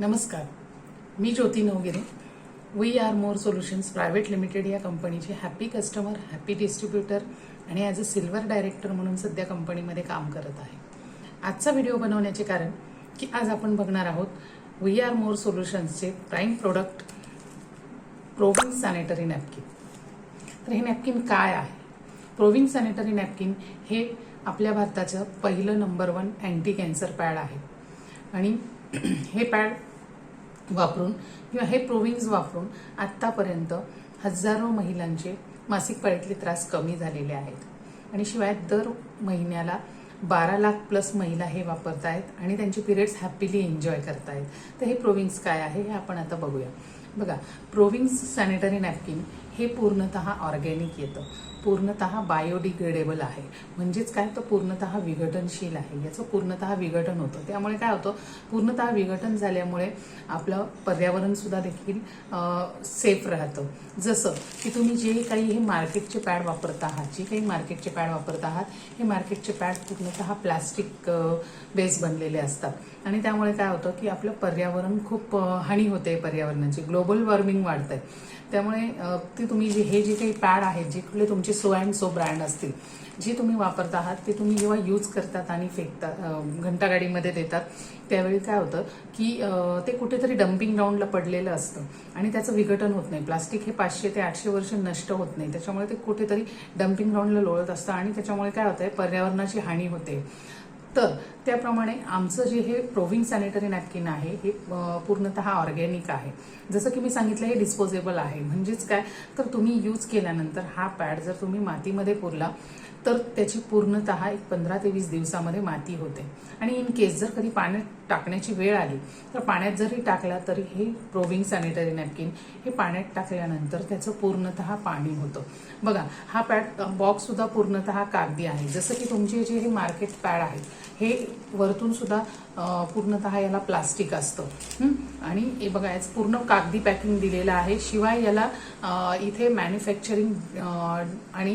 नमस्कार. मी Jyoti Navgire. We are more solutions private limited या कंपनीचे हॅपी कस्टमर हॅपी डिस्ट्रीब्युटर आणि ॲज अ सिल्वर डायरेक्टर म्हणून सध्या कंपनीमध्ये काम करत आहे. आजचा व्हिडिओ बनवण्याचे कारण की आज आपण बघणार आहोत we R more सोल्युशन्सचे prime product proving sanitary napkin तर हे नॅपकिन काय आहे? प्रोविंग सॅनिटरी नॅपकिन हे आपल्या भारताचं पहिलं number one anti cancer pad आहे. आणि हे पॅड वापरून किंवा हे प्रोविंग्स वापरून आत्तापर्यंत हजारो महिलांचे मासिक पाळीतले त्रास कमी झालेले आहेत. आणि शिवाय दर महिन्याला बारा लाख प्लस महिला हे वापरतायत आणि त्यांचे पिरियड्स हॅपीली एन्जॉय करतायत. तर हे प्रोविंग्स काय आहे हे आपण आता बघूया. बघा प्रोविंग्स सॅनिटरी नॅपकिन हे पूर्णतः ऑर्गॅनिक येतं. पूर्णतः बायोडिग्रेडेबल आहे. म्हणजेच काय? तर पूर्णतः विघटनशील आहे. याचं पूर्णतः विघटन होतं. त्यामुळे काय होतं? पूर्णतः विघटन झाल्यामुळे आपलं पर्यावरण सुद्धा देखील सेफ राहतं. जसं की तुम्ही जे काही हे मार्केटचे पॅड वापरत आहात जे काही मार्केटचे पॅड वापरत आहात हे मार्केटचे पॅड पूर्णतः प्लास्टिक बेस बनलेले असतात. आणि त्यामुळे काय होतं की आपलं पर्यावरण खूप हानी होते पर्यावरणाची. ग्लोबल वॉर्मिंग वाढतंय. त्यामुळे ते तुम्ही जे हे जे काही पॅड आहेत जे कुठले तुमचे सो अँड सो ब्रँड असतील जे तुम्ही वापरत आहात ते तुम्ही जेव्हा यूज करतात आणि फेकतात घंटागाडीमध्ये देतात त्यावेळी काय होतं की ते कुठेतरी डम्पिंग ग्राउंडला पडलेलं असतं आणि त्याचं विघटन होत नाही. प्लास्टिक हे पाचशे ते आठशे वर्ष नष्ट होत नाही. त्याच्यामुळे ते कुठेतरी डम्पिंग ग्राउंडला लोळत असतं आणि त्याच्यामुळे काय होतं पर्यावरणाची हानी होते. तर त्याप्रमाणे आमचं जे हे प्रोविंग सॅनिटरी नॅपकिन आहे हे पूर्णतः ऑर्गॅनिक आहे. जसं की मी सांगितलं हे डिस्पोजेबल आहे. म्हणजेच काय? तर तुम्ही यूज केल्यानंतर हा पॅड जर तुम्ही मातीमध्ये पुरला तर त्याची पूर्णतः एक पंधरा ते वीस दिवसामध्ये माती होते. आणि इन केस जर कधी पाण्यात टाकण्याची वेळ आली. तर पाण्यात जरी टाकला तरी हे प्रोविंग सॅनिटरी नॅपकिन हे पाण्यात टाकल्यानंतर त्याचं पूर्णतः पाणी होतं. बघा हा पॅड बॉक्ससुद्धा पूर्णतः कागदी आहे. जसं की तुमचे जे हे मार्केट पॅड आहेत हे वरतूनसुद्धा पूर्णतः याला प्लास्टिक असतं. आणि हे बघा याचं पूर्ण कागदी पॅकिंग दिलेलं आहे. शिवाय याला इथे मॅन्युफॅक्चरिंग आणि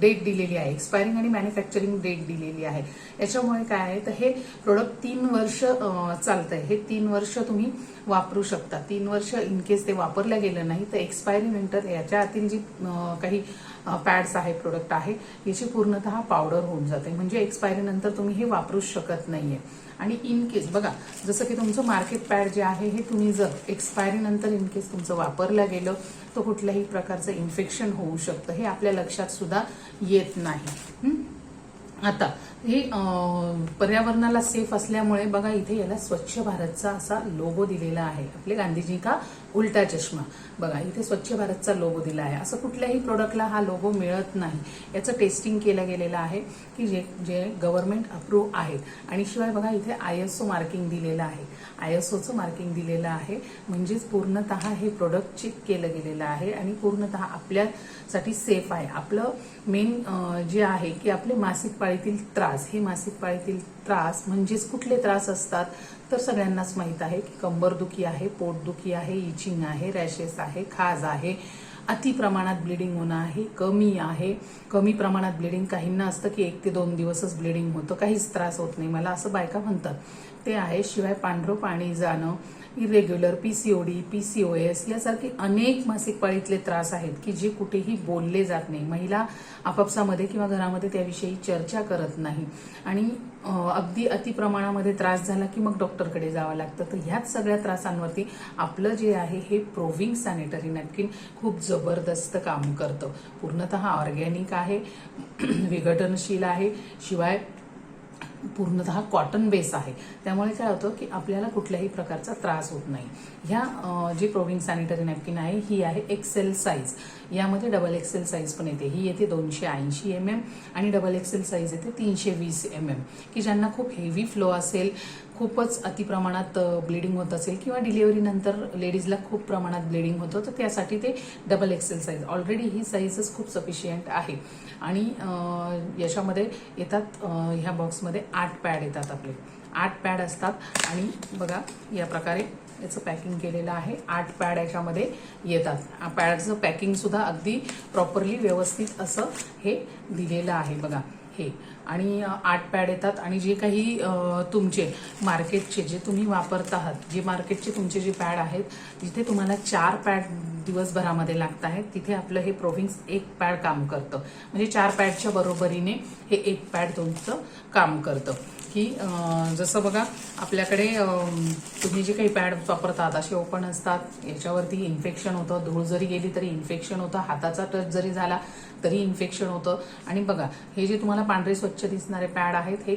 डेट दिलेली आहे. एक्सपायरिंग आणि मॅन्युफॅक्चरिंग डेट दिलेली आहे. याच्यामुळे काय आहे? तर हे प्रोडक्ट तीन वर्ष चालतंय. हे तीन वर्ष तुम्ही वापरू शकता. तीन वर्ष इन केस ते वापरलं गेलं नाही तर एक्सपायरी नंतर याच्या आतील जी काही पॅड्स आहे प्रोडक्ट आहे याची पूर्णतः पावडर होऊन जाते. म्हणजे एक्सपायरी नंतर तुम्ही हे वापरूच शकत नाहीये. आणि इन केस बघा जसं की तुमचं मार्केट पॅड जे आहे हे तुम्ही जर एक्सपायरी नंतर इन केस तुमचं वापरलं गेलं तर कुठल्याही प्रकारचं इन्फेक्शन होऊ शकतं. हे आपल्या लक्षात सुद्धा येत नाही. आता हे पर्यावरणाला सेफ असल्यामुळे बघा इथे याला स्वच्छ भारतचा असा लोगो दिलेला आहे. आपले गांधीजी का? उलटा चष्मा. बघा इथे स्वच्छ भारतचा लोगो दिला आहे. असं कुठल्याही प्रोडक्टला हा लोगो मिळत नाही. याचं टेस्टिंग केलं गेलेलं आहे की जे जे गव्हर्नमेंट अप्रूव्ह आहेत. आणि शिवाय बघा इथे आय एस ओ मार्किंग दिलेलं आहे. आय एस ओचं मार्किंग दिलेलं आहे. म्हणजेच पूर्णतः हे प्रोडक्ट चेक केलं गेलेलं आहे आणि पूर्णतः आपल्यासाठी सेफ आहे. आपलं मेन जे आहे की आपले मासिक पाळीतील त्रास त्रास हे मासिक पाळीतील त्रास म्हणजेच कुठले त्रास असतात तर सगळ्यांनाच माहीत आहे की कंबरदुखी आहे पोटदुखी आहे इचिंग आहे रॅशेस आहे खाज आहे अति प्रमाणात ब्लिडिंग होणं आहे कमी आहे. कमी प्रमाणात ब्लिडिंग काहींना असतं की एक ते दोन दिवसच ब्लिडिंग होतं काहीच त्रास होत नाही. मला असं बायका म्हणतात ते आहे शिवाय पांढरं पाणी जाणं इरेग्युलर ओ एस यासारखे अनेक मासिक पाळीतले त्रास आहेत की जे कुठेही बोलले जात नाही. महिला आपापसामध्ये किंवा घरामध्ये त्याविषयी चर्चा करत नाही. आणि अगदी अतिप्रमाणामध्ये त्रास झाला की मग डॉक्टरकडे जावं लागतं. तर ह्याच सगळ्या त्रासांवरती आपलं जे आहे हे प्रोविंग सॅनिटरी नॅपकिन खूप जबरदस्त काम करतं. पूर्णतः ऑर्गॅनिक आहे विघटनशील आहे. शिवाय पूर्णतः कॉटन बेस आहे. त्यामुळे काय होतं की आपल्याला कुठल्याही प्रकारचा त्रास होत नाही. ह्या जी प्रोविंग सॅनिटरी नॅपकिन आहे ही आहे एक्सेल साईज यामध्ये डबल एक्सेल साईज पण येते. ही येते दोनशे ऐंशी एम एम आणि डबल एक्सेल साईज येते तीनशे वीस एम एम की ज्यांना खूप हेवी फ्लो असेल खूपच अतिप्रमाणात ब्लिडिंग होत असेल किंवा डिलिव्हरीनंतर लेडीजला खूप प्रमाणात ब्लिडिंग होतं तर त्यासाठी ते डबल एक्सेल साईज ऑलरेडी ही साईजच खूप सफिशियंट आहे. आणि याच्यामध्ये येतात ह्या बॉक्समध्ये आठ पॅड येतात आपले. आठ पॅड असतात आणि बघा या प्रकारे याचं पॅकिंग केलेलं आहे. आठ पॅड याच्यामध्ये येतात. पॅडचं पॅकिंगसुद्धा अगदी प्रॉपरली व्यवस्थित असं हे दिलेलं आहे बघा. हे. आणि आठ पॅड येतात आणि जे काही तुमचे मार्केटचे जे तुम्ही वापरत आहात जे मार्केटचे तुमचे जे पॅड आहेत जिथे तुम्हाला चार पॅड दिवसभरामध्ये लागत आहेत तिथे आपलं हे प्रोव्हिंग्स एक पॅड काम करतं. म्हणजे चार पॅडच्या बरोबरीने हे एक पॅड तुमचं काम करतं. की जसं बघा आपल्याकडे तुम्ही जे काही पॅड वापरतात असे ओपन असतात याच्यावरती इन्फेक्शन होतं धूळ जरी गेली तरी इन्फेक्शन होतं हाताचा टच जरी झाला तरी इन्फेक्शन होतं. आणि बघा हे जे तुम्हाला पांढरे स्वच्छ दिसणारे पॅड आहेत हे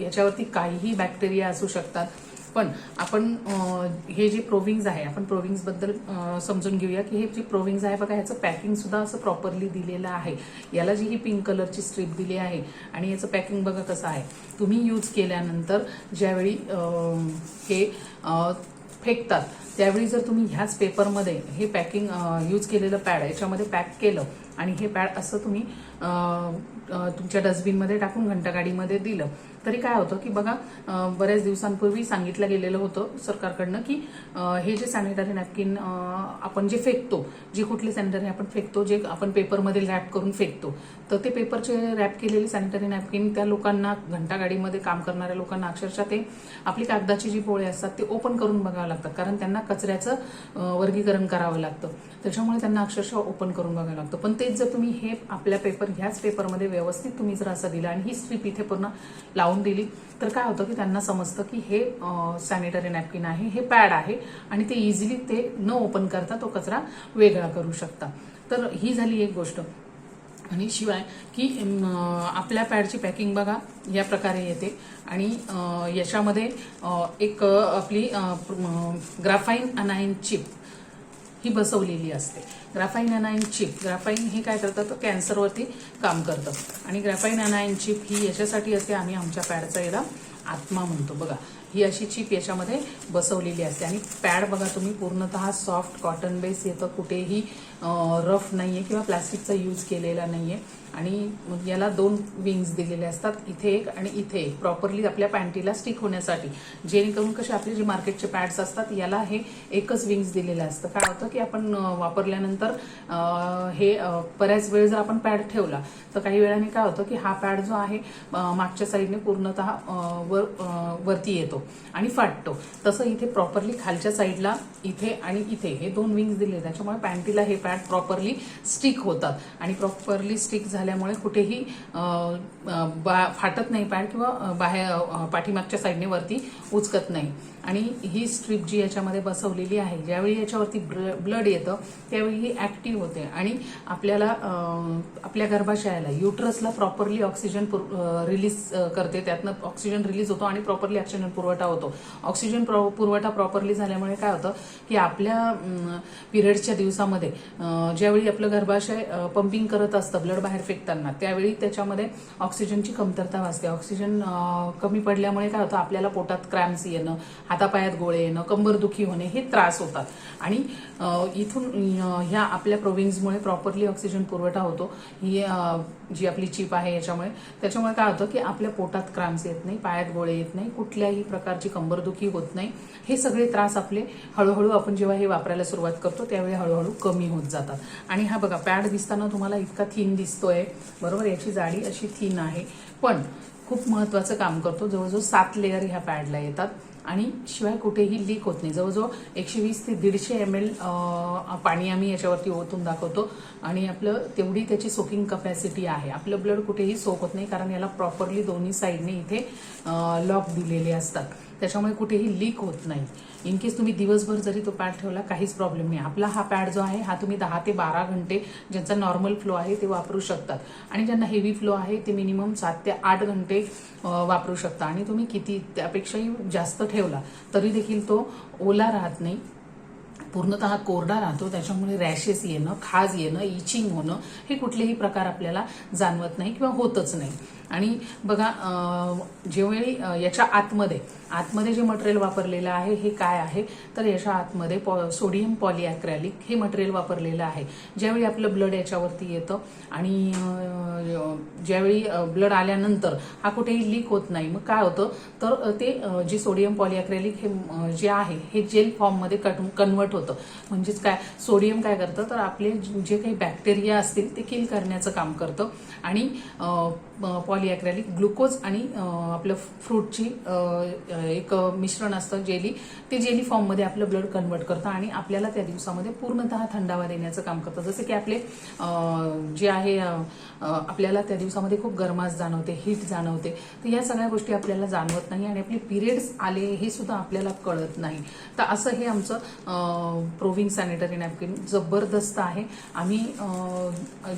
याच्यावरती काहीही बॅक्टेरिया असू शकतात. पण आपण हे जे प्रोविंग्ज आहे आपण प्रोविंग्जबद्दल समजून घेऊया की हे जे प्रोविंग्ज आहे बघा ह्याचं पॅकिंग सुद्धा असं प्रॉपरली दिलेलं आहे. याला जी ही पिंक कलरची स्ट्रीप दिली आहे आणि याचं पॅकिंग बघा कसं आहे. तुम्ही यूज केल्यानंतर ज्यावेळी हे फेकतात त्यावेळी जर तुम्ही ह्याच पेपरमध्ये हे पॅकिंग यूज केलेलं पॅड याच्यामध्ये पॅक केलं आणि हे पॅड असं तुम्ही तुमच्या डस्टबिनमध्ये टाकून घंटागाडीमध्ये दिलं तरी काय होतं की बघा बऱ्याच दिवसांपूर्वी सांगितलं गेलेलं होतं सरकारकडनं की हे जे सॅनिटरी नॅपकिन आपण जे फेकतो जे कुठले सॅनिटरी आपण फेकतो जे आपण पेपरमध्ये रॅप करून फेकतो तर ते पेपरचे रॅप केलेले सॅनिटरी नॅपकिन त्या लोकांना घंटागाडीमध्ये काम करणाऱ्या लोकांना अक्षरशः ते आपली कागदाची जी पोळे असतात ते ओपन करून बघावं लागतात कारण त्यांना कचऱ्याचं वर्गीकरण करावं लागतं. त्याच्यामुळे त्यांना अक्षरशः ओपन करून बघावं लागतं. पण तेच जर तुम्ही हे आपल्या पेपर ह्याच पेपरमध्ये व्यवस्थित तुम्ही जर असं दिलं आणि ही स्ट्रीप इथे पूर्ण लावून दिली. तर काय होतं की त्यांना समजतं की हे सॅनिटरी नॅपकिन आहे हे पॅड आहे आणि ते इझिली ते न ओपन करता तो कचरा वेगळा करू शकता. तर ही झाली एक गोष्ट. आणि शिवाय की आपल्या पॅडची पॅकिंग बघा या प्रकारे येते. आणि याच्यामध्ये एक आपली ग्राफाईन अनाईन चिप ही बसवलेली असते. ग्राफाईन अनाईन चिप ग्राफाईन हे काय करतं? तर कॅन्सरवरती काम करतं. आणि ग्राफाईन अनाईन चिप ही याच्यासाठी असते आम्ही आमच्या पॅडचा याला आत्मा म्हणतो. बघा ही अशी चिप याच्यामध्ये बसवलेली असते. आणि पॅड बघा तुम्ही पूर्णतः सॉफ्ट कॉटन बेस येतं. कुठेही रफ नाही आहे किंवा प्लास्टिकचा यूज केलेला नाही आहे आणि मग याला दोन विंग्स दिलेले असतात इथे एक आणि इथे एक प्रॉपरली आपल्या पॅन्टीला स्टिक होण्यासाठी. जेणेकरून कसे आपले जे मार्केटचे पॅड्स असतात याला हे एकच विंग्स दिलेलं असतं. काय होतं की आपण वापरल्यानंतर हे बऱ्याच वेळ जर आपण पॅड ठेवला तर काही वेळाने काय होतं की हा पॅड जो आहे मागच्या साईडने पूर्णतः वर वरती येतो आणि फाटतो. तसं इथे प्रॉपरली खालच्या साईडला इथे आणि इथे हे दोन विंग्स दिले त्याच्यामुळे पॅन्टीला हे पॅड प्रॉपरली स्टिक होतात. आणि प्रॉपरली स्टिक झाल्यामुळे कुठेही बा- फाटत नाही पॅन्ट किंवा बाहेर पाठीमागच्या साईडने वरती उचकत नाही. आणि ही स्ट्रीप जी याच्यामध्ये बसवलेली आहे ज्यावेळी याच्यावरती ब्लड येतं त्यावेळी ही ऍक्टिव्ह होते. आणि आपल्याला आपल्या गर्भाशयाला युट्रसला प्रॉपरली ऑक्सिजन रिलीज करते. त्यातनं ऑक्सिजन रिलीज होतो आणि प्रॉपरली ऑक्सिजन पुरवठा होतो. ऑक्सिजन पुरवठा प्रॉपरली झाल्यामुळे काय होतं की आपल्या पिरियड्सच्या दिवसामध्ये ज्यावेळी आपलं गर्भाशय पंपिंग करत असतं ब्लड बाहेर फेकताना त्यावेळी त्याच्यामध्ये ऑक्सिजनची कमतरता भासते. ऑक्सिजन कमी पडल्यामुळे काय होतं? आपल्याला पोटात क्रॅम्स येणं हातापायात गोळे येणं कंबरदुखी होणे हे त्रास होतात. आणि इथून ह्या आपल्या प्रोव्हिन्समुळे प्रॉपरली ऑक्सिजन पुरवठा होतो. ही जी आपली चिप आहे याच्यामुळे. त्याच्यामुळे काय होतं की आपल्या पोटात क्रॅम्स येत नाही पायात गोळे येत नाही कुठल्याही प्रकारची कंबरदुखी होत नाही. हे सगळे त्रास आपले हळूहळू आपण जेव्हा हे वापरायला सुरुवात करतो त्यावेळी हळूहळू कमी होत जातात. आणि हा बघा पॅड दिसताना तुम्हाला इतका थीन दिसतोय. बरोबर? याची जाडी अशी थीन आहे. पण खूप महत्वाचं काम करतो. जवळजवळ सात लेअर ह्या पॅडला येतात. आणि शिवाय कुठेही लीक होत नाही. जवळजवळ एकशे वीस ते दीडशे एम एल पाणी आम्ही याच्यावरती ओतून दाखवतो. आणि आपलं तेवढी त्याची सोकिंग कपॅसिटी आहे. आपलं ब्लड कुठेही सोक होत नाही कारण याला प्रॉपरली दोन्ही साईडने इथे लॉक दिलेले असतात. त्याच्यामुळे कुठेही लीक होत नाही. इन केस तुम्ही दिवसभर जरी तो पॅड ठेवला काहीच प्रॉब्लेम नाही. आपला हा पॅड जो आहे हा तुम्ही दहा ते बारा घंटे ज्यांचा नॉर्मल फ्लो आहे ते वापरू शकतात. आणि ज्यांना हेवी फ्लो आहे ते मिनिमम सात ते आठ घंटे वापरू शकता. आणि तुम्ही किती त्यापेक्षाही जास्त ठेवला तरी देखील तो ओला राहत नाही. पूर्णतः कोरडा राहतो. त्याच्यामुळे रॅशेस येणं खाज येणं इचिंग होणं हे कुठलेही प्रकार आपल्याला जाणवत नाही किंवा होतच नाही. आणि बघा जेवळी ज्यावेळी याच्या आतमध्ये आतमध्ये जे मटेरियल वापरलेलं आहे हे काय आहे? तर याच्या आतमध्ये पॉ सोडियम पॉलिॲक्रॅलिक हे मटेरियल वापरलेलं आहे. ज्यावेळी आपलं ब्लड याच्यावरती येतं आणि ज्यावेळी ब्लड आल्यानंतर हा कुठेही लीक होत नाही. मग काय होतं? तर ते जे सोडियम पॉलिॲक्रॅलिक हे जे आहे हे जेल फॉर्ममध्ये कन्वर्ट होतं. म्हणजेच काय? सोडियम काय करतं? तर आपले जे काही बॅक्टेरिया असतील ते किल करण्याचं काम करतं. आणि पॉलिॲक्रॅलिक ग्लुकोज आणि आपलं फ्रूटची एक मिश्रण असतं जेली. ते जेली फॉर्ममध्ये आपलं ब्लड कन्वर्ट करतं आणि आपल्याला त्या दिवसामध्ये पूर्णतः थंडावा देण्याचं काम करतं. जसं की आपले जे आहे आपल्याला त्या दिवसामध्ये खूप गरमास जाणवते हीट जाणवते. तर या सगळ्या गोष्टी आपल्याला जाणवत नाही आणि आपले पिरियड्स आले हे सुद्धा आपल्याला कळत नाही. तर असं हे आमचं प्रोव्हिंग सॅनिटरी नॅपकिन जबरदस्त आहे. आम्ही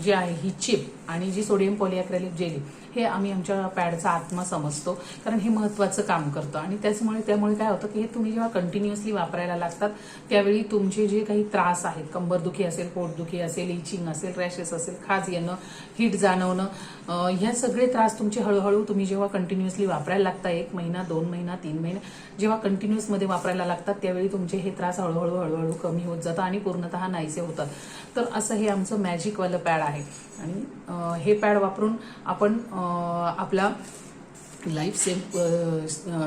जे आहे ही चिप आणि जी सोडियम पॉलिअक्रॅलिक जेली हे आम्ही आमच्या पॅडचा आत्मा समजतो कारण हे महत्वाचं काम करतं. आणि त्याचमुळे त्यामुळे काय होतं की हे तुम्ही जेव्हा कंटिन्युअसली वापरायला लागतात त्यावेळी तुमचे जे काही त्रास आहेत कंबरदुखी असेल पोटदुखी असेल इचिंग असेल रॅशेस असेल खाज येणं हीट जाणवणं ह्या सगळे त्रास तुमचे हळूहळू तुम्ही जेव्हा कंटिन्युअसली वापरायला लागता एक महिना दोन महिना तीन महिने जेव्हा कंटिन्युअसमध्ये वापरायला लागतात त्यावेळी तुमचे हे त्रास हळूहळू हळूहळू कमी होत जातात आणि पूर्णतः नाहीसे होतात. तर असं हे आमचं मॅजिकवालं पॅड आहे. आणि हे पॅड वापरून आपण आपला लाईफ सेफ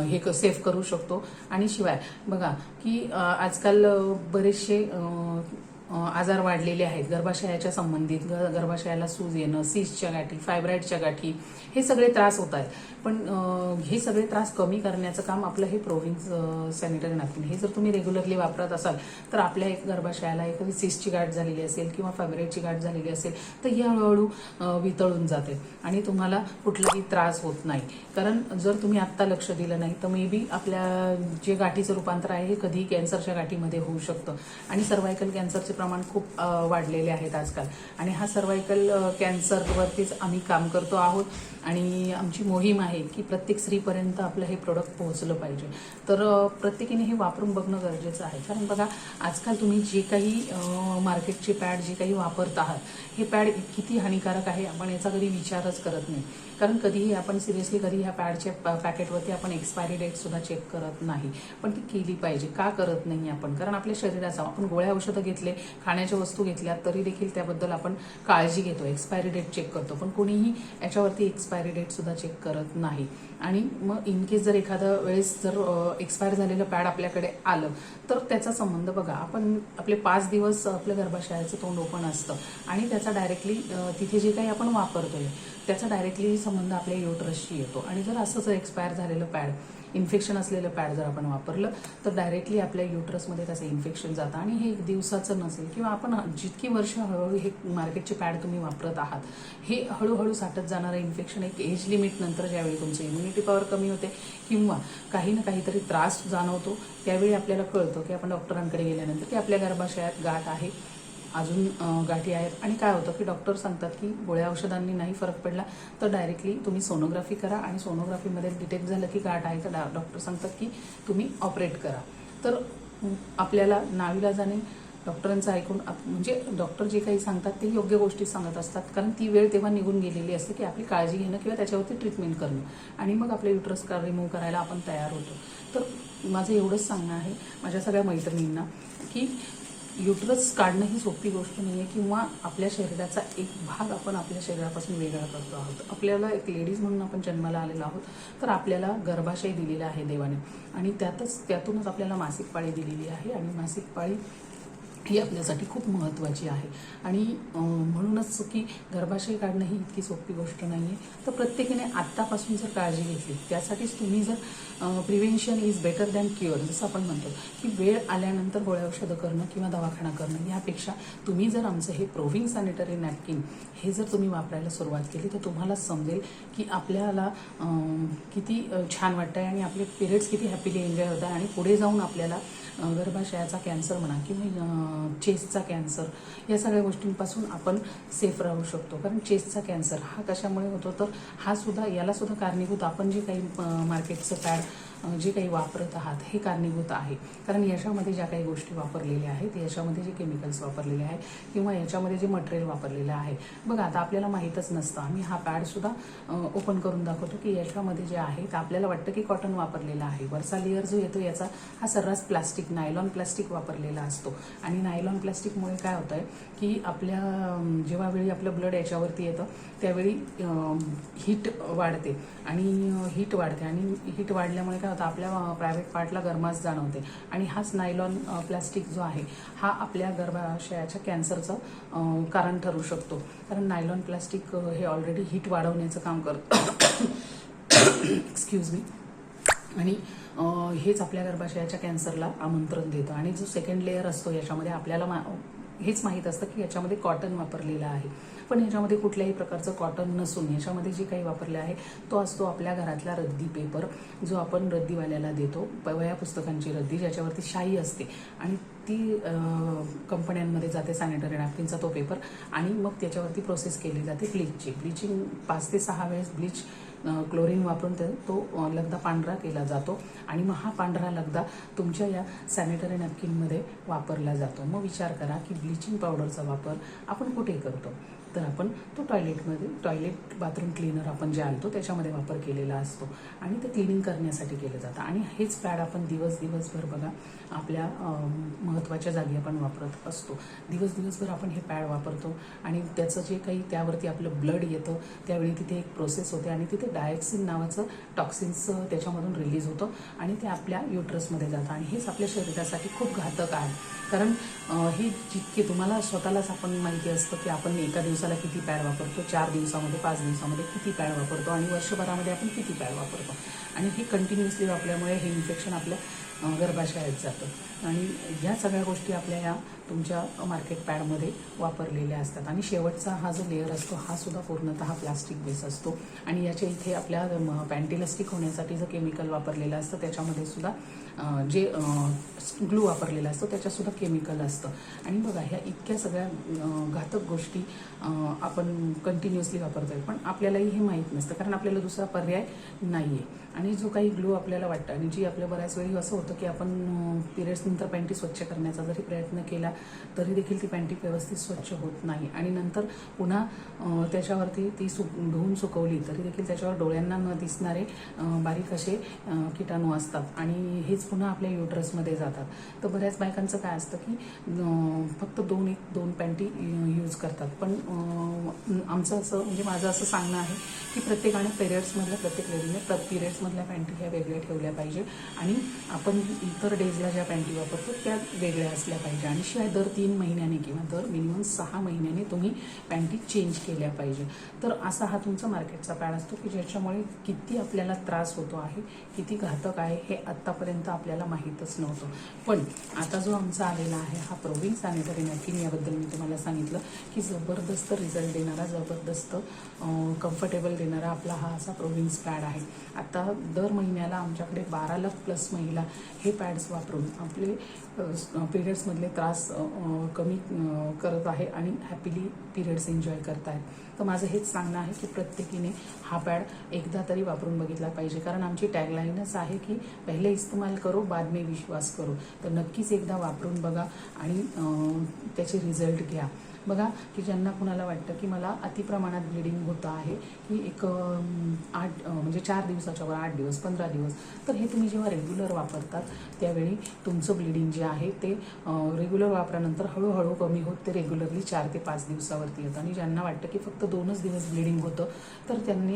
हे क- करू शकतो. आणि शिवाय बघा की आजकाल बरेचसे आजार वाढलेले आहेत. गर्भाशयाच्या संबंधित गर्भाशयाला सूज येणं सीसच्या गाठी फायब्राईडच्या गाठी हे सगळे त्रास होत आहेत. पण हे सगळे त्रास कमी करण्याचं काम आपलं हे प्रोव्हिन्स सॅनिटरी नॅपकिन हे जर तुम्ही रेग्युलरली वापरत असाल तर आपल्या एक गर्भाशयाला एखादी सिस्टची गाठ झालेली असेल किंवा फायब्राईडची गाठ झालेली असेल तर ही हळूहळू वितळून जाते आणि तुम्हाला कुठलाही त्रास होत नाही. कारण जर तुम्ही आत्ता लक्ष दिलं नाही तर मे बी आपल्या जे गाठीचं रूपांतर आहे हे कधीही कॅन्सरच्या गाठीमध्ये होऊ शकतं. आणि सर्वायकल कॅन्सरचे प्रमाण खूप वाढलेले आहेत आजकाल. आणि हा सर्वायकल कॅन्सरवरतीच आम्ही काम करतो आहोत. आणि आमची मोहीम आहे की प्रत्येक स्त्रीपर्यंत आपलं हे प्रोडक्ट पोहोचलं पाहिजे. तर प्रत्येकीने हे वापरून बघणं गरजेचं आहे. कारण बघा आजकाल तुम्ही जे काही मार्केटचे पॅड जे काही वापरत आहात हे पॅड किती हानिकारक आहे आपण याचा कधी विचारच करत नाही. कारण कधीही आपण सिरियसली कधी ह्या पॅडच्या पॅकेटवरती आपण एक्सपायरी डेट सुद्धा चेक करत नाही. पण ती केली पाहिजे. का करत नाही आपण? कारण आपल्या शरीराचा आपण गोळ्या औषधं घेतले खाण्याच्या वस्तू घेतल्या तरी देखील त्याबद्दल आपण काळजी घेतो. एक्सपायरी डेट चेक करतो. पण कोणीही याच्यावरती एक्सपायरी डेट सुद्धा चेक करत नाही. आणि मग इन केस जर एखाद्या वेळेस जर एक्सपायर झालेलं पॅड आपल्याकडे आलं तर त्याचा संबंध बघा. आपण आपले पाच दिवस आपल्या गर्भाशयाचं तोंड ओपन असतं आणि त्याचा डायरेक्टली तिथे जे काही आपण वापरतोय त्याचा डायरेक्टली संबंध आपल्या युट्रसशी येतो. आणि जर असं जर एक्सपायर झालेलं पॅड इन्फेक्शन असलेलं पॅड जर आपण वापरलं तर डायरेक्टली आपल्या युट्रसमध्ये त्याचं इन्फेक्शन जातं. आणि हे एक दिवसाचं नसेल किंवा आपण जितकी वर्ष हळूहळू हे मार्केटचे पॅड तुम्ही वापरत आहात हे हळूहळू साठत जाणारं इन्फेक्शन एक एज लिमिट नंतर ज्यावेळी तुमचं इम्युनिटी पॉवर कमी होते किंवा काही ना काहीतरी त्रास जाणवतो त्यावेळी आपल्याला कळतं की आपण डॉक्टरांकडे गेल्यानंतर की आपल्या गर्भाशयात गाठ आहे. अजून गाठी आहेत. आणि काय होतं की डॉक्टर सांगतात की गोळ्या औषधांनी नाही फरक पडला तर डायरेक्टली तुम्ही सोनोग्राफी करा आणि सोनोग्राफीमध्ये डिटेक्ट झालं की गाठ आहे तर डा- डॉक्टर सांगतात की तुम्ही ऑपरेट करा. तर आपल्याला नाविलाजाने डॉक्टरांचं ऐकून म्हणजे डॉक्टर जे काही सांगतात ते योग्य गोष्टी सांगत असतात. कारण ती वेळ तेव्हा निघून गेलेली असते की आपली काळजी घेणं किंवा त्याच्यावरती ट्रीटमेंट करणं. आणि मग आपले युट्रस का रिमूव्ह करायला आपण तयार होतो. तर माझं एवढंच सांगणं आहे माझ्या सगळ्या मैत्रिणींना की युटरस काढणं ही सोपी गोष्ट नाही आहे किंवा आपल्या शरीराचा एक भाग आपण आपल्या शरीरापासून वेगळा करतो आहोत. आपल्याला एक लेडीज म्हणून आपण जन्माला आलेलो आहोत तर आपल्याला गर्भाशय दिलेला आहे देवाने. आणि त्यातच त्यातूनच आपल्याला मासिक पाळी दिलेली आहे. आणि मासिक पाळी ही आपल्यासाठी खूप महत्त्वाची आहे. आणि म्हणूनच की गर्भाशय काढणं ही इतकी सोपी गोष्ट नाही आहे तर प्रत्येकीने आत्तापासून जर काळजी घेतली त्यासाठीच तुम्ही जर prevention is better than cure जसं आपण म्हणतो की वेळ आल्यानंतर गोळ्या औषधं करणं किंवा दवाखाना करणं यापेक्षा तुम्ही जर आमचं हे प्रोव्हिंग सॅनिटरी नॅपकिन हे जर तुम्ही वापरायला सुरुवात केली तर तुम्हाला समजेल की आपल्याला किती छान वाटतं आहे आणि आपले पिरियड्स किती हॅपीली एन्जॉय होत आहे आणि पुढे जाऊन आपल्याला गर्भाशयाचा कॅन्सर म्हणा किंवा चेस्टचा कॅन्सर या सगळ्या गोष्टींपासून आपण सेफ राहू शकतो. कारण चेस्टचा कॅन्सर हा कशामुळे होतो? तर हा सुद्धा याला सुद्धा कारणीभूत आपण जे काही मार्केटचं पॅड जे काही वापरत आहात हे कारणीभूत आहे. कारण याच्यामध्ये ज्या काही गोष्टी वापरलेल्या आहेत याच्यामध्ये जे केमिकल्स वापरलेले आहेत किंवा याच्यामध्ये जे मटेरियल वापरलेलं आहे. बघा आता आपल्याला माहीतच नसतं. आम्ही हा पॅडसुद्धा ओपन करून दाखवतो की याच्यामध्ये जे आहे तर आपल्याला वाटतं की कॉटन वापरलेलं आहे. वरचा लेअर जो येतो याचा हा सर्रास प्लास्टिक नायलॉन प्लास्टिक वापरलेला असतो. आणि नायलॉन प्लास्टिकमुळे काय होतं आहे की आपल्या जेव्हा वेळी आपलं ब्लड याच्यावरती येतं त्यावेळी हीट वाढते. आणि हीट वाढते. आणि हीट वाढल्यामुळे काय होतं आपल्या प्रायव्हेट पार्टला गरमास जाणवते. आणि हाच नायलॉन प्लास्टिक जो आहे हा आपल्या गर्भाशयाच्या कॅन्सरचं कारण ठरू शकतो. कारण नायलॉन प्लास्टिक हे ऑलरेडी हीट वाढवण्याचं काम करतं एक्सक्यूज मी आणि हेच आपल्या गर्भाशयाच्या कॅन्सरला आमंत्रण देतं. आणि जो सेकंड लेअर असतो याच्यामध्ये आपल्याला मा हेच माहीत असतं की याच्यामध्ये कॉटन वापरलेलं आहे. पण याच्यामध्ये कुठल्याही प्रकारचं कॉटन नसून याच्यामध्ये जे काही वापरले आहे तो असतो आपल्या घरातला रद्दी पेपर जो आपण रद्दीवाल्याला देतो. वया पुस्तकांची रद्दी ज्याच्यावरती शाई असते. आणि ती कंपन्यांमध्ये जाते सॅनिटरी नॅपकिनचा तो पेपर आणि मग त्याच्यावरती प्रोसेस केली जाते ब्लीचची ब्लिचिंग पाच ते सहा वेळेस ब्लीच क्लोरीन वापरून तो लगदा पांढरा केला जातो. आणि मग हा पांढरा लगदा तुमच्या या सॅनिटरी नॅपकिनमध्ये वापरला जातो. मग विचार करा की ब्लिचिंग पावडरचा वापर आपण कुठे करतो? तर आपण तो टॉयलेटमध्ये टॉयलेट बाथरूम क्लीनर आपण जे आणतो त्याच्यामध्ये वापर केलेला असतो. आणि ते क्लिनिंग करण्यासाठी केलं जातं. आणि हेच पॅड आपण दिवस दिवसभर बघा आपल्या महत्त्वाच्या जागी आपण वापरत असतो. दिवस दिवसभर आपण हे पॅड वापरतो आणि त्याचं जे काही त्यावरती आपलं ब्लड येतं त्यावेळी तिथे एक प्रोसेस होते आणि तिथे डायक्सिन नावाचं टॉक्सिन्स त्याच्यामधून रिलीज होतं आणि ते आपल्या युट्रसमध्ये जातं. आणि हेच आपल्या शरीरासाठी खूप घातक आहे. कारण हे जितके तुम्हाला स्वतःलाच आपण माहिती असतं की आपण एका दिवसाला किती पॅड वापरतो चार दिवसामध्ये पाच दिवसामध्ये किती पॅड वापरतो आणि वर्षभरामध्ये आपण किती पॅड वापरतो. आणि हे कंटिन्युअसली वापरल्यामुळे हे इन्फेक्शन आपल्या गर्भाशयात जातं. आणि ह्या सगळ्या गोष्टी आपल्या या तुमच्या मार्केट पॅडमध्ये वापरलेल्या असतात. आणि शेवटचा हा जो लेअर असतो हा सुद्धा पूर्णतः प्लास्टिक बेस असतो. आणि याच्या इथे आपल्या पॅन्टिलस्टिक होण्यासाठी जो केमिकल वापरलेलं असतं त्याच्यामध्ये सुद्धा जे ग्लू वापरलेला असतो त्याच्यासुद्धा केमिकल असतं. आणि बघा ह्या इतक्या सगळ्या घातक गोष्टी आपण कंटिन्युअसली वापरतोय. पण आपल्यालाही हे माहीत नसतं कारण आपल्याला दुसरा पर्याय नाही आहे आणि जो काही ग्लू आपल्याला वाटतं आणि जी आपल्या बऱ्याच वेळी असं होतं की आपण पिरियड्स नंतर पॅन्टी स्वच्छ करण्याचा जरी प्रयत्न केला तरी देखील ती पॅन्टी व्यवस्थित स्वच्छ होत नाही. आणि नंतर पुन्हा त्याच्यावरती ती सुक धुवून सुकवली तरी देखील त्याच्यावर डोळ्यांना न दिसणारे बारीक असे किटाणू असतात. आणि हेच पुन्हा आपल्या युट्रसमध्ये जातात. तर बऱ्याच बायकांचं काय असतं की फक्त दोन एक दोन पॅन्टी यूज करतात. पण आमचं असं म्हणजे माझं असं सांगणं आहे की प्रत्येकाने पिरियड्समधल्या प्रत्येक लेडीने प्र मधल्या पॅन्टी ह्या वेगळ्या ठेवल्या पाहिजे आणि आपण इतर डेजला ज्या पॅन्टी वापरतो त्या वेगळ्या असल्या पाहिजे. आणि शिवाय दर तीन महिन्याने किंवा दर मिनिमम सहा महिन्याने तुम्ही पॅन्टी चेंज केल्या पाहिजे. तर असा हा तुमचा मार्केटचा पॅड असतो की ज्याच्यामुळे किती आपल्याला त्रास होतो आहे किती घातक आहे हे आत्तापर्यंत आपल्याला माहीतच नव्हतं. पण आता जो आमचा आलेला आहे हा प्रोविंग सॅनिटरी नॅपकिन याबद्दल मी तुम्हाला सांगितलं की जबरदस्त रिझल्ट देणारा जबरदस्त कम्फर्टेबल देणारा आपला हा असा प्रोविंग्स पॅड आहे. आता दर महिन्याला आमच्याकडे बारा लाख प्लस महिला हे पॅड्स वापरून आपले पिरियड्समधले त्रास कमी करत आहे आणि हॅपीली पिरियड्स एन्जॉय करत आहेत तर माझं हेच सांगणं आहे की प्रत्येकीने हा पॅड एकदा तरी वापरून बघितला पाहिजे. कारण आमची टॅगलाईनच आहे की पहिले इस्तेमाल करो बाद में विश्वास करो. तर नक्कीच एकदा वापरून बघा आणि त्याचे रिझल्ट घ्या. बघा की ज्यांना कुणाला वाटतं की मला अतिप्रमाणात ब्लिडिंग होतं आहे की एक आठ म्हणजे चार दिवसाच्या वर आठ दिवस पंधरा दिवस तर हे तुम्ही जेव्हा रेग्युलर वापरतात त्यावेळी तुमचं ब्लिडिंग जे आहे ते रेग्युलर वापरानंतर हळूहळू कमी होत ते रेग्युलरली चार ते पाच दिवसावरती येतं. आणि ज्यांना वाटतं की फक्त दोनच दिवस ब्लिडिंग होतं तर त्यांनी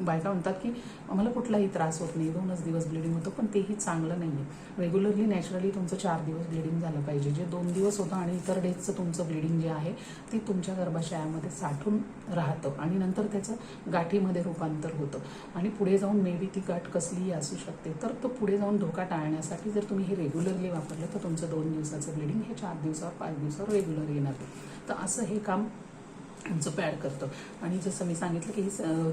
बायका म्हणतात की आम्हाला कुठलाही त्रास होत नाही दोनच दिवस ब्लिडिंग होतं पण तेही चांगलं नाही आहे रेग्युलरली नॅचरली तुमचं चार दिवस ब्लिडिंग झालं पाहिजे. जे दोन दिवस होतं आणि इतर डेजचं तुमचं ब्लिडिंग जे आहे ते तुमच्या गर्भाशयामध्ये साठून राहतं आणि नंतर त्याचं गाठीमध्ये रूपांतर होतं. आणि पुढे जाऊन मे बी ती गाठ कसलीही असू शकते तर तो पुढे जाऊन धोका टाळण्यासाठी जर तुम्ही हे रेग्युलरली वापरलं तर तुमचं दोन दिवसाचं ब्लिडिंग हे चार दिवसावर पाच दिवसावर रेग्युलर येणार तर असं हे काम आमचं पॅड करतो. आणि जसं मी सांगितलं की ही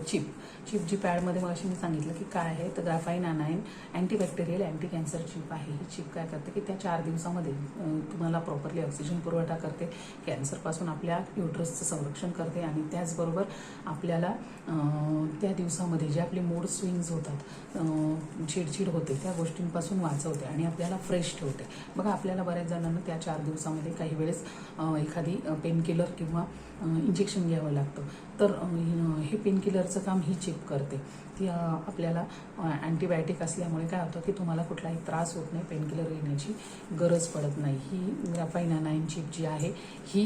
चिप चिप जी पॅडमध्ये मग अशी मी सांगितलं की काय आहे तर graphene anion antibacterial anti cancer chip आहे. ही चिप काय करते की त्या चार दिवसामध्ये तुम्हाला प्रॉपरली ऑक्सिजन पुरवठा करते कॅन्सरपासून आपल्या युट्रसचं संरक्षण करते आणि त्याचबरोबर आपल्याला त्या दिवसामध्ये जे आपले मूड स्विंग्स होतात चिडचिड होते त्या गोष्टींपासून वाचवते आणि आपल्याला फ्रेश ठेवते. बघा आपल्याला बऱ्याच जणांना त्या चार दिवसामध्ये काही वेळेस एखादी पेनकिलर किंवा इंजेक्शन घ्यावं लागतं. तर हे पेनकिलरचं काम ही चिप करते. ती आपल्याला अँटीबायोटिक असल्यामुळे काय होतं की तुम्हाला कुठलाही त्रास होत नाही पेनकिलर घेण्याची गरज पडत नाही. ही ग्राफाईना नाईन चिप जी आहे ही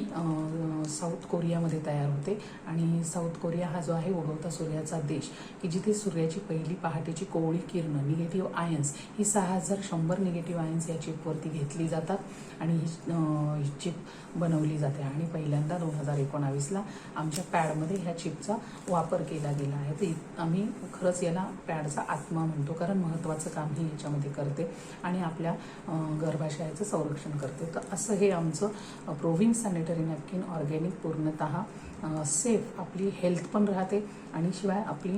साऊथ कोरियामध्ये तयार होते. आणि साऊथ कोरिया हा जो आहे उगवता सूर्याचा देश की जिथे सूर्याची पहिली पहाटेची कोवळी किरणं निगेटिव्ह आयन्स ही सहा हजार शंभर निगेटिव्ह आयन्स या चिपवरती घेतली जातात. आणि ही चिप बनवली जाते. आणि पहिल्यांदा दोन हजार एकोणावीसला आमच्या पॅडमध्ये ह्या चिपचा वापर केला गेला आहे. तर आम्ही खरंच याला पॅडचा आत्मा म्हणतो कारण महत्त्वाचं काम ही याच्यामध्ये करते आणि आपल्या गर्भाशयाचं संरक्षण करते. तर असं हे आमचं प्रोव्हिंग सॅनिटरी नॅपकिन ऑर्गॅनिक पूर्णतः सेफ आपली हेल्थ पण राहते आणि शिवाय आपली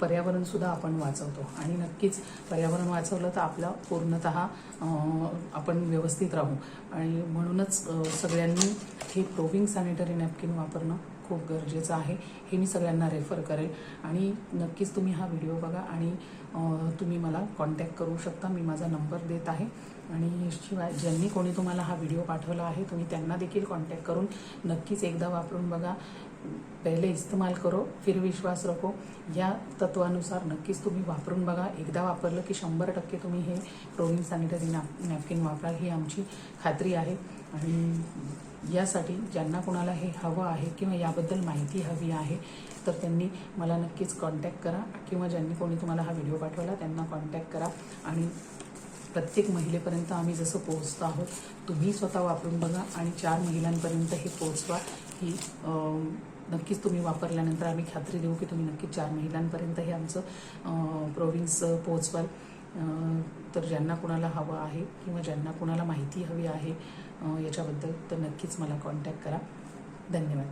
पर्यावरणसुद्धा आपण वाचवतो. आणि नक्कीच पर्यावरण वाचवलं तर आपलं पूर्णतः आपण व्यवस्थित राहू. आणि म्हणूनच सगळ्यांनी हे प्रोविंग सॅनिटरी नॅपकिन वापरणं खूप गरजेचं आहे. हे मी सगळ्यांना रेफर करेल. आणि नक्कीच तुम्ही हा व्हिडिओ बघा आणि तुम्ही मला कॉन्टॅक्ट करू शकता. मी माझा नंबर देत आहे. आणि शिवाय ज्यांनी कोणी तुम्हाला हा व्हिडिओ पाठवला आहे तुम्ही त्यांना देखील कॉन्टॅक्ट करून नक्कीच एकदा वापरून बघा. पहिले इस्तेमाल करो फिर विश्वास रखो. या तत्वानुसार नक्कीच तुम्ही वापरून बघा. एकदा वापरलं की शंभर टक्के तुम्ही हे प्रोविंग सॅनिटरी नॅप नॅपकिन वापरा. ही आमची खात्री आहे. आणि यासाठी ज्यांना कोणाला हे हवं आहे किंवा याबद्दल माहिती हवी आहे तर त्यांनी मला नक्कीच कॉन्टॅक्ट करा. किंवा ज्यांनी कोणी तुम्हाला हा व्हिडिओ पाठवला त्यांना कॉन्टॅक्ट करा. आणि प्रत्येक महिलेपर्यंत आम्ही जसं पोहोचतो आहोत तुम्ही स्वतः वापरून बघा आणि चार महिलांपर्यंत हे पोहोचवा. ही नक्कीच तुम्ही वापरल्यानंतर आम्ही खात्री देऊ की तुम्ही नक्कीच चार महिलांपर्यंत हे आमचं प्रोविन्स पोहोचवाल. तर ज्यांना कुणाला हवं आहे किंवा ज्यांना कुणाला माहिती हवी आहे याच्याबद्दल तर नक्कीच मला कॉन्टॅक्ट करा. धन्यवाद.